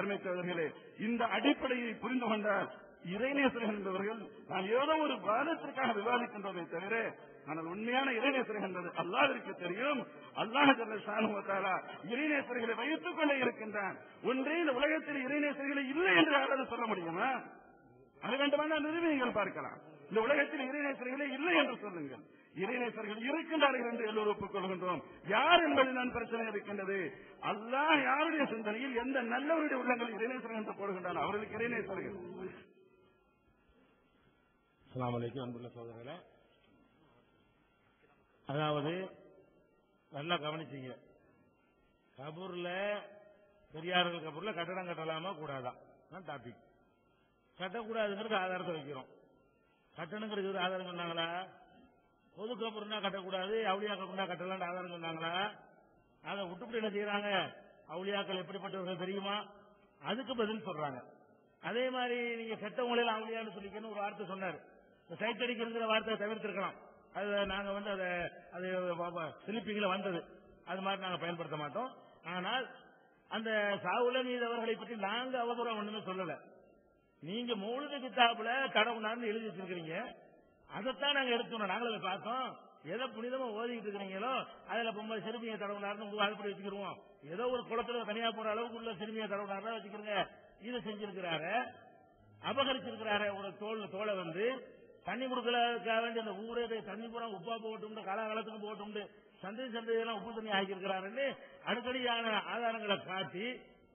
அருமை சோதர்களே இந்த அடிப்படையை புரிந்து கொண்ட இறைநேசர்கள் என்பவர்கள். நான் ஏதோ ஒரு வாதத்திற்காக விவாதிக்கின்றதை தவிர ஆனால் உண்மையான இறைநேசர்கள் என்பது அல்லாவிற்கு தெரியும். அல்லாஹ் சாணுவத்தாலா இறைநேசர்களை வைத்துக் கொள்ள இருக்கின்றான். ஒன்றே இந்த உலகத்தில் இறைநேசர்களை இல்லை என்று யாராவது சொல்ல முடியுமா? அது வேண்டுமானால் நிறுவனங்கள் பார்க்கலாம். இந்த உலகத்தில் இறைநேசர்களே இல்லை என்று சொல்லுங்கள். இறைநேசர்கள் இருக்கின்றார்கள் என்று எல்லோரும் ஒப்புக்கொள்கின்றோம் யார் என்பது நான் பிரச்சனை இருக்கின்றது. அல்லாஹ் யாருடைய சிந்தனையில் எந்த நல்லவருடைய உள்ளங்கள் இறைநேசர்கள் என்று போடுகின்றன அவர்களுக்கு இறைநேசர்கள். அஸ்லாம் வலைக்கும் அன்புள்ள சோதரர்களே அதாவது நல்லா கவனிச்சீங்க. கபூர்ல பெரியார்கள் கபூர்ல கட்டடம் கட்டலாமா கூடாதா? டாபிக் கட்டக்கூடாதுங்கிறது ஆதாரத்தை வைக்கிறோம். கட்டணங்கிறது ஆதாரம் சொன்னாங்களா? பொது கபூர்னா கட்டக்கூடாது? அவுளியா கட்டலாம் ஆதாரம் சொன்னாங்களா? அதை விட்டுப்பட்டு என்ன செய்யறாங்க? அவுளியாக்கள் எப்படிப்பட்டவர்கள் தெரியுமா? அதுக்கு பதில் சொல்றாங்க. அதே மாதிரி நீங்க கெட்டவங்களெல்லாம் அவுளியான்னு சொல்லிக்கணும் ஒரு வார்த்தை சொன்னார். சைட் வார்த்தையை தவிர்த்திருக்கலாம். அது நாங்க வந்து அதை அது சிலிப்பிங்ல வந்தது. அது மாதிரி நாங்க பயன்படுத்த மாட்டோம். ஆனால் அந்த சாவுல மீது அவர்களை பற்றி நாங்க அவதூறம் ஒண்ணுமே சொல்லல. நீங்க மூழுது கித்தாப்புல கடவுளான்னு எழுதி வச்சிருக்கிறீங்க. அதைத்தான் நாங்க எடுத்துனோம் நாங்களும் பார்த்தோம். எதை புனிதமா ஓதிக்கிட்டு இருக்கிறீங்களோ அதுல பொம்பளை சிறுமியை தடவுனாருன்னு உங்க வாழ்ப்படி வச்சுக்கிருவோம்? ஏதோ ஒரு குளத்துல தனியா போற அளவுக்கு உள்ள சிறுமியை தடவுனார்னா வச்சுக்கிறோங்க இதை செஞ்சிருக்கிறாரு. அபகரிச்சிருக்கிறாரு ஒரு தோல் தோலை வந்து தண்ணி கொடுக்கறதுக்காக வேண்டி அந்த ஊரே தண்ணி பூரா உப்பா போட்டு காலாகாலத்துக்கு போட்டு சந்தை சந்தையெல்லாம் உப்பு தண்ணி ஆக்கியிருக்கிறாருன்னு அடிக்கடியான ஆதாரங்களை காட்டி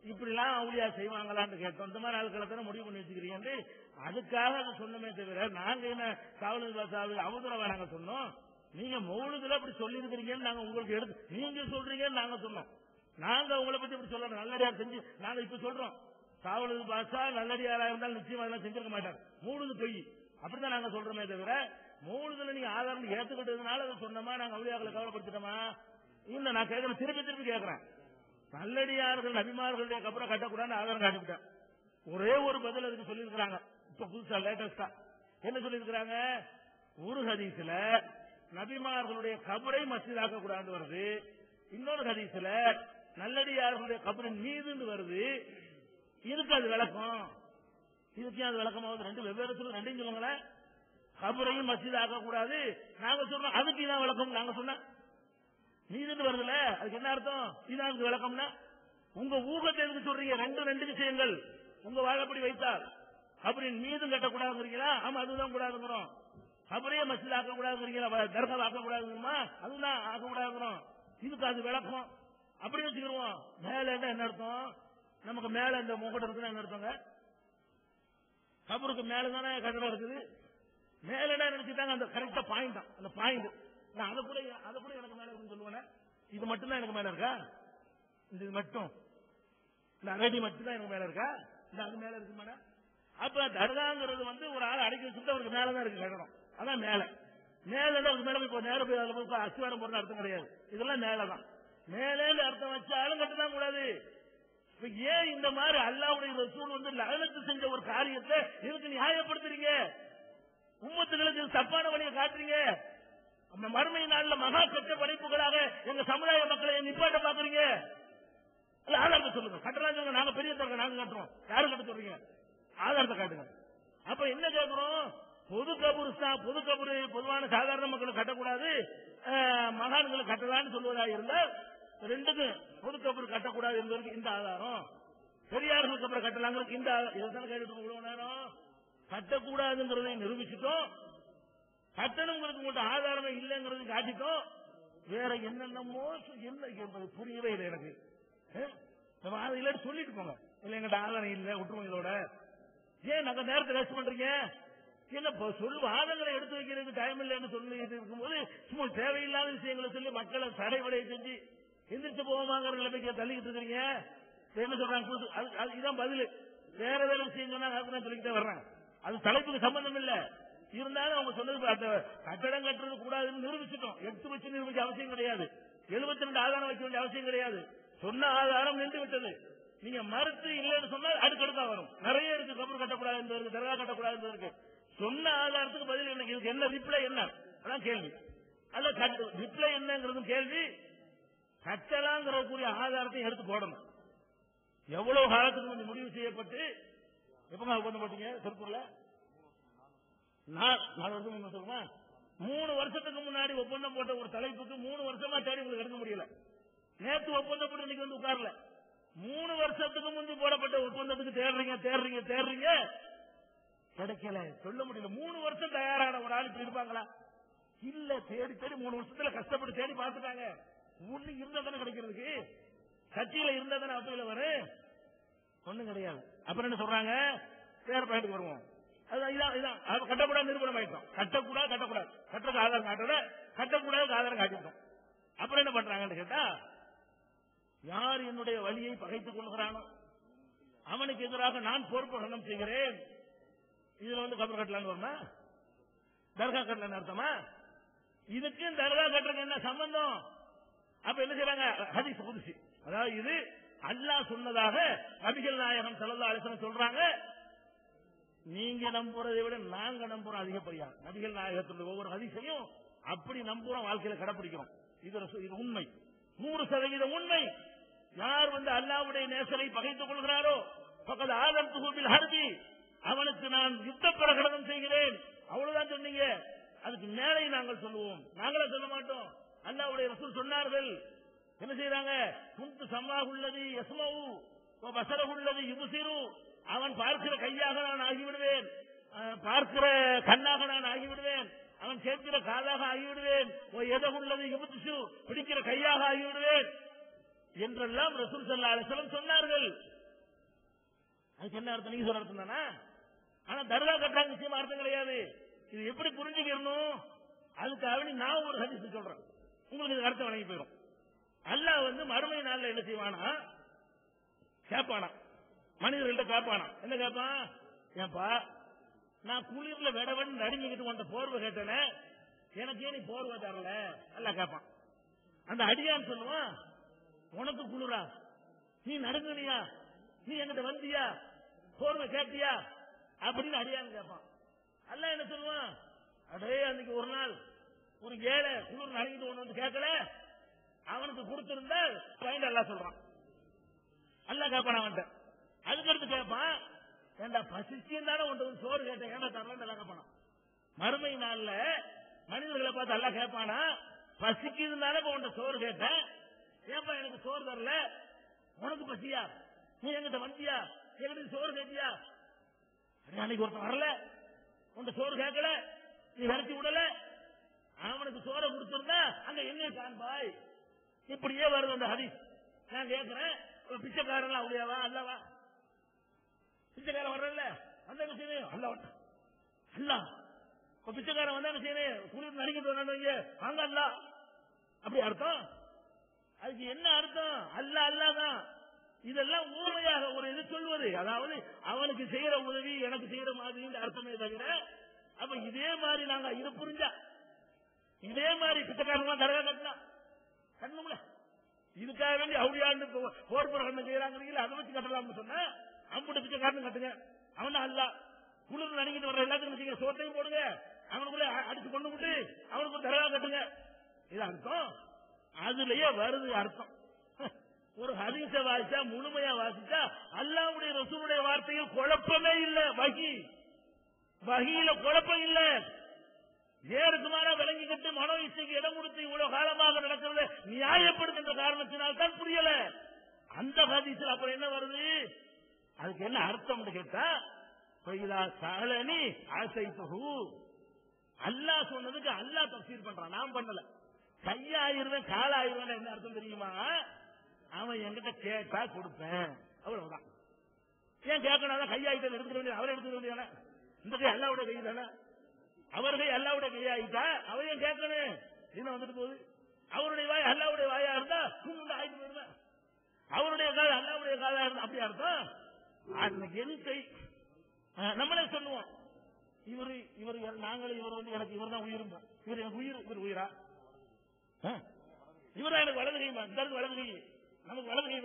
இப்படிலாம் அவுளியா செய்வாங்களான்னு கேட்டோம். இந்த மாதிரி ஆட்களை தானே முடிவு பண்ணி வச்சுக்கிறீங்க அதுக்காக அதை சொன்னமே தவிர நாங்க என்ன காவலர் பாசாவு அவதூறவா நாங்க சொன்னோம். நீங்க மௌலுதுல அப்படி சொல்லி இருக்கிறீங்கன்னு நாங்க உங்களுக்கு எடுத்து நீங்க சொல்றீங்கன்னு நாங்க சொன்னோம். நாங்க உங்களை பத்தி இப்படி சொல்றோம் நல்லடியார் செஞ்சு நாங்க இப்ப சொல்றோம். காவலர் பாசா நல்லடியாரா இருந்தாலும் நிச்சயமா அதெல்லாம் செஞ்சிருக்க மாட்டார். மூணுது பொய். அப்படித்தான் நாங்க சொல்றோமே தவிர மூணுதுல நீங்க ஆதாரம் ஏத்துக்கிட்டதுனால அதை சொன்னோமா நாங்க அவளியாக்களை கவலைப்படுத்திட்டோமா? இல்ல நான் கேட்கறேன் திருப்பி திருப்பி கேட்கறேன் நல்லடியார்கள் அபிமார்களுடைய கப்புறம் கட்டக்கூடாதுன்னு ஆதாரம் காட்டிவிட்டேன். ஒரே ஒரு பதில் அதுக்கு சொல்லியிருக்கிறாங்க. இப்ப புதுசா லேட்டஸ்டா என்ன சொல்லியிருக்கிறாங்க? ஒரு ஹதீஸ்ல நபிமார்களுடைய கபரை மசிதாக்க கூடாது வருது. இன்னொரு ஹதீஸ்ல நல்லடியார்களுடைய கபரின் மீதுன்னு வருது. இதுக்கு அது விளக்கம்? இதுக்கு அது விளக்கமாவது ரெண்டு வெவ்வேறு சொல்லு ரெண்டையும் சொல்லுங்களேன். கபரையும் மசித் ஆக்க கூடாது. நாங்க சொல்றோம் அதுக்கு இதான் விளக்கம் நாங்க சொன்ன. மீதுன்னு வருதுல அதுக்கு என்ன அர்த்தம்? இதான் அதுக்கு விளக்கம்னா உங்க ஊகத்தை எதுக்கு சொல்றீங்க? ரெண்டு ரெண்டு விஷயங்கள். உங்க வாழப்படி வைத்தால். கபரின் மீதும் கட்டக்கூடாதுங்கிறீங்களா? ஆமா அதுதான் கூடாதுங்கிறோம். கபரையே மசித் ஆக்க கூடாதுங்கிறீங்களா தர்கா ஆக்க கூடாதுமா அதுதான் ஆக்க இதுக்கு அது விளக்கம். அப்படி வச்சுக்கிடுவோம் மேல என்ன அர்த்தம்? நமக்கு மேல இந்த முகட்டு இருக்குன்னு என்ன அர்த்தங்க? கபருக்கு மேல தானே கட்டடம் இருக்குது? மேல என்ன நினைச்சுட்டாங்க அந்த கரெக்டா பாயிண்ட் தான் அந்த பாயிண்ட் நான் அதை கூட அதை கூட எனக்கு மேல இருக்குன்னு சொல்லுவேன். இது மட்டும்தான் எனக்கு மேல இருக்கா? இந்த இது மட்டும். இந்த அரடி மட்டும் தான் எனக்கு மேல இருக்கா? இந்த அது மேல இருக்கு மேடம் அப்ப தர்காங்கிறது வந்து ஒரு ஆள் அடைக்க வச்சுட்டு அவருக்கு மேலதான் இருக்கு கட்டணம். அதான் மேல. மேல அவருக்கு மேல இப்போ நேரம் போய் அதுல போய் அஸ்திவாரம் போறது அர்த்தம் கிடையாது. இதெல்லாம் மேலதான். மேலே அர்த்தம் வச்சாலும் கட்டதான் கூடாது. ஏன் இந்த மாதிரி அல்லாவுடைய ரசூல் வந்து லகனத்து செஞ்ச ஒரு காரியத்தை இதுக்கு நியாயப்படுத்துறீங்க? உம்மத்துகளுக்கு தப்பான வழியை காட்டுறீங்க. அந்த மறுமை நாள்ல மகா கட்ட படைப்புகளாக எங்க சமுதாய மக்களை நிப்பாட்ட பாக்குறீங்க? இல்ல ஆதாரத்தை சொல்லுங்க. கட்டலாம் சொல்லுங்க. நாங்க பெரிய தரங்க நாங்க கட்டுறோம். யாரும் கட்ட சொல்றீங்க? ஆதாரத்தை காட்டுங்க. அப்ப என்ன கேட்கிறோம் பொது கபூர்ஸ்தா பொது கபூர் பொதுவான சாதாரண மக்கள் கட்டக்கூடாது. மகான்களை கட்டலாம்னு சொல்வதாக இருந்தால் ரெண்டுக்கும் பொது கபூர் கட்டக்கூடாது என்பதற்கு இந்த ஆதாரம். பெரியார்களுக்கு அப்புறம் கட்டலாங்களுக்கு இந்த இதுதான் கேட்டுட்டு இவ்வளவு நேரம்? கட்டக்கூடாதுங்கிறதை நிரூபிச்சுட்டோம். கட்டணங்களுக்கு உங்கள்கிட்ட ஆதாரமே இல்லைங்கிறது காட்டிட்டோம். வேற என்னென்னமோ என்ன புரியவே இல்லை எனக்கு. இல்ல சொல்லிட்டு போங்க. இல்ல எங்கிட்ட ஆதாரம் இல்லை விட்டுருவோம் இதோட ஏன் நாங்க நேரத்தை வேஸ்ட் பண்றீங்க? என்ன சொல்லு வாதங்களை எடுத்து வைக்கிறதுக்கு டைம் இல்லைன்னு சொல்லி இருக்கும்போது சும்மா தேவையில்லாத விஷயங்களை சொல்லி மக்களை தடைபடைய செஞ்சு எந்திரிச்சு போவோமாங்கிற நிலைமைக்கு தள்ளிக்கிட்டு இருக்கிறீங்க. என்ன சொல்றாங்க? இதுதான் பதில். வேற வேற விஷயம் சொன்னா நான் சொல்லிக்கிட்டே வர்றேன். அது தலைப்புக்கு சம்பந்தம் இல்ல. இருந்தாலும் அவங்க சொன்னது அந்த கட்டடம் கட்டுறது கூடாதுன்னு நிரூபிச்சிட்டோம். எடுத்து வச்சு நிரூபிக்க அவசியம் கிடையாது. எழுபத்தி ரெண்டு ஆதாரம் வைக்க வேண்டிய அவசியம் கிடையாது. சொன்ன ஆதாரம் நின்று விட்டது. நீங்க மறுத்து இல்லைன்னு சொன்னால் அடுக்கடுக்கா வரும். நிறைய இருக்கு கபர் கட்டக்கூடாது என்பதற்கு தர்கா கட்டக்கூடாது இருக்கு. சொன்ன ஆதாரத்துக்கு பதில் என்ன இதுக்கு என்ன ரிப்ளை என்ன? அதான் கேள்வி. அல்ல ரிப்ளை என்னங்கிறது கேள்வி. கட்டலாங்கிற கூடிய ஆதாரத்தை எடுத்து போடணும். எவ்வளவு காலத்துக்கு முந்தி முடிவு செய்யப்பட்டு எப்பங்க ஒப்பந்தம் போட்டீங்க திருப்பூர்ல? நாலு வருஷம் முன்ன சொல்லுமா மூணு வருஷத்துக்கு முன்னாடி ஒப்பந்தம் போட்ட ஒரு தலைப்புக்கு மூணு வருஷமா தேடி உங்களுக்கு எடுக்க முடியல. நேற்று ஒப்பந்தம் போட்டு இன்னைக்கு வந்து உட்காரல. மூணு வருஷத்துக்கு முந்தி போடப்பட்ட ஒப்பந்தத்துக்கு தேடுறீங்க தேடுறீங்க தேடுறீங்க. கிடைக்கல. சொல்ல முடியல. மூணு வருஷம் தயாரான ஒரு ஆள் இப்படி இருப்பாங்களா? இல்ல தேடி தேடி மூணு வருஷத்துல கஷ்டப்பட்டு தேடி பார்த்துட்டாங்க. ஒண்ணு இருந்தா தானே கிடைக்கிறதுக்கு? கட்சியில இருந்தா தானே அப்பையில வரும் ஒண்ணும் கிடையாது. அப்புறம் என்ன சொல்றாங்க? வேற பயனுக்கு வருவோம். இதான் இதான். அது கட்டக்கூடாது நிறுவனம் ஆயிட்டோம். கட்டக்கூடாது கட்டக்கூடாது. கட்டுறதுக்கு ஆதாரம் காட்டல. கட்டக்கூடாது ஆதாரம் காட்டிட்டோம் அப்புறம் என்ன பண்றாங்கன்னு கேட்டா யார் என்னுடைய வழியை பகைத்துக் கொள்கிறானோ அவனுக்கு எதிராக நான் பொறுப்பு செய்கிறேன். இதுல வந்து கபர் கட்டலான்னு தர்கா கட்டலன்னு அர்த்தமா? இதுக்கும் தர்கா கட்டுறதுக்கு என்ன சம்பந்தம்? அப்ப என்ன செய்றாங்க? ஹதீஸ் புதுசு அதாவது இது அல்லாஹ் சொன்னதாக நபிகள் நாயகம் ஸல்லல்லாஹு அலைஹி சொல்றாங்க. நீங்க நம்புறதை விட நாங்க நம்புறோம் அதிகப்படியா? நபிகள் நாயகத்துடைய ஒவ்வொரு ஹதீஸையும் அப்படி நம்புறோம் வாழ்க்கையில கடைபிடிக்கிறோம் இது உண்மை. நூறு சதவீதம் உண்மை. யார் வந்து அல்லாவுடைய நேசரை பகைத்துக் கொள்கிறாரோ பக்கத்து ஆதம் துகுப்பில் ஹர்தி அவனுக்கு நான் யுத்த பிரகடனம் செய்கிறேன். அவ்வளவுதான் சொன்னீங்க. அதுக்கு மேலே நாங்கள் சொல்லுவோம். நாங்களே சொல்ல மாட்டோம். அல்லாவுடைய ரசூல் சொன்னார்கள். என்ன செய்யறாங்க குந்து சம்மாக உள்ளது எஸ்மவு பசர உள்ளது யுபுசிரு. அவன் பார்க்கிற கையாக நான் ஆகிவிடுவேன். பார்க்கிற கண்ணாக நான் ஆகிவிடுவேன். அவன் கேட்கிற காதாக ஆகிவிடுவேன். ஓ எதை உள்ளது யுபுசிரு பிடிக்கிற கையாக ஆகிவிடுவேன். என்றெல்லாம் ரசூல் சல்லா அலிஸ்லம் சொன்னார்கள். அதுக்கு என்ன அர்த்தம் நீங்க சொல்ற அர்த்தம் தானா? ஆனா தர்கா கட்டாங்க நிச்சயமா அர்த்தம் கிடையாது. இது எப்படி புரிஞ்சுக்கணும் அதுக்காக நான் ஒரு ஹதீஸ் சொல்றேன். உங்களுக்கு இது அர்த்தம் வழங்கி போயிடும். அல்லாஹ் வந்து மறுமை நாள்ல என்ன செய்வானா? கேட்பானா. மனிதர்கள்ட்ட கேட்பானா. என்ன கேட்பான் ஏன்பா நான் குளிர்ல விடவன் நடுங்கிக்கிட்டு வந்த போர்வை கேட்டேனே. எனக்கு நீ போர்வை தரல. நல்லா கேட்பான். அந்த அடியான் சொல்லுவான் உனக்கு குளிரா? நீ நடுங்குனியா? நீ எங்கிட்ட வந்தியா? போர்வை கேட்டியா? அப்படின்னு அடியான் கேட்பான். அல்ல என்ன சொல்லுவான்? அடே அன்னைக்கு ஒரு நாள் ஒரு ஏழை குளிர் நடுங்கிட்டு ஒண்ணு வந்து கேட்கல. அவனுக்கு கொடுத்திருந்தால் பாயிண்ட் எல்லாம் சொல்றான். அல்ல கேட்பான் அவன்கிட்ட. அதுக்கடுத்து கேட்பான் ஏண்டா பசிச்சுன்னு தானே ஒன்று வந்து சோறு கேட்டேன். ஏன்னா தரலாம் எல்லாம் கேட்பான் மறுமை நாள்ல மனிதர்களை பார்த்து எல்லாம் கேட்பானா? பசிக்குதுனால இப்ப உன்ட்ட சோறு கேட்டேன். ஏன்பா எனக்கு சோறு தரல? உனக்கு பசியா? நீ என்கிட்ட வந்தியா? எங்கிட்ட சோறு கேட்டியா? அன்னைக்கு ஒருத்தன் வரல. உன்ட்ட சோறு கேட்கல. நீ விரட்டி விடல. அவனுக்கு சோறை கொடுத்திருந்தா அங்க என்ன காண்பாய் இப்படியே வருது அந்த ஹரி நான் கேட்கிறேன் ஒரு பிச்சைக்காரன் அப்படியாவா அல்லவா பிச்சைக்காரன் வர்றல அந்த விஷயம் அல்ல வரட்டும் அல்ல. பிச்சைக்காரன் வந்தா விஷயமே குளிர் நடிக்கிட்டு வந்தாங்க வாங்க அல்ல. அப்படி அர்த்தம்? அதுக்கு என்ன அர்த்தம்? அல்ல அல்லாதான். இதெல்லாம் ஊமையாக ஒரு இது சொல்வது. அதாவது அவனுக்கு செய்யற உதவி எனக்கு செய்யற மாதிரி அர்த்தமே தவிர அப்ப இதே மாதிரி நாங்க இது புரிஞ்சா? இதே மாதிரி பிச்சைக்காரன் தரகா கட்டலாம் கட்டணும்ல. இதுக்காக வேண்டி அவுடியாண்டு போர் பிரகடனம் செய்யறாங்க அதை வச்சு கட்டலாம்னு சொன்னா அம்புட்டு பிச்சைக்காரன் கட்டுங்க. அவன் அல்ல குளிர் நடிக்கிட்டு வர்ற எல்லாத்துக்கும் செய்யுங்க. சோத்தையும் போடுங்க. அவனுக்குள்ள அடிச்சு கொண்டு விட்டு அவனுக்கு தரகா கட்டுங்க. இது அர்த்தம்? அதுலயே வருது அர்த்தம். ஒரு ஹதீஸ வாசிச்சா முழுமையா வாசிச்சா அல்லாவுடைய ரசூனுடைய வார்த்தையில் குழப்பமே இல்ல. வகி. வகியில குழப்பம் இல்ல. நேருக்குமாரா விளங்கிக்கிட்டு மனோ இசைக்கு இடம் கொடுத்து இவ்வளவு காலமாக நடக்கிறது நியாயப்படுத்துகின்ற காரணத்தினால் தான் புரியல. அந்த ஹதீசில் அப்புறம் என்ன வருது? அதுக்கு என்ன அர்த்தம் கேட்டா பைலா சகலனி ஆசை தொகு அல்லாஹ் சொன்னதுக்கு அல்லாஹ் தப்சீர் பண்றான். நான் பண்ணல. கையாயிருவேன் காலாயிருவேன் என்ன அர்த்தம் தெரியுமா? அவன் என்கிட்ட கேட்டா கொடுப்பேன். அவ்வளவுதான். ஏன் கேட்கணும்? கையாயிட்ட எடுத்துக்க வேண்டிய அவரை எடுத்துக்க வேண்டியதானே? இந்த கை அல்லாவுடைய கை தானே? அவர்கள் கை அல்லாவுடைய கையாயிட்டா அவரையும் கேட்கணும் என்ன வந்துட்டு போகுது? அவருடைய வாய் அல்லாவுடைய வாயா இருந்தா குண்டு ஆயிட்டு போயிருந்தா அவருடைய கால அல்லாவுடைய காலா இருந்தா அப்படியா அர்த்தம்? அன்னைக்கு என் கை நம்மளே சொல்லுவோம். இவரு இவர் நாங்களும் இவர் வந்து எனக்கு இவர் தான் உயிரும் இவர் எனக்கு உயிர் இவர் உயிரா? இவரா எனக்கு வலது கை இந்த வலது கை. நமக்கு வலது கை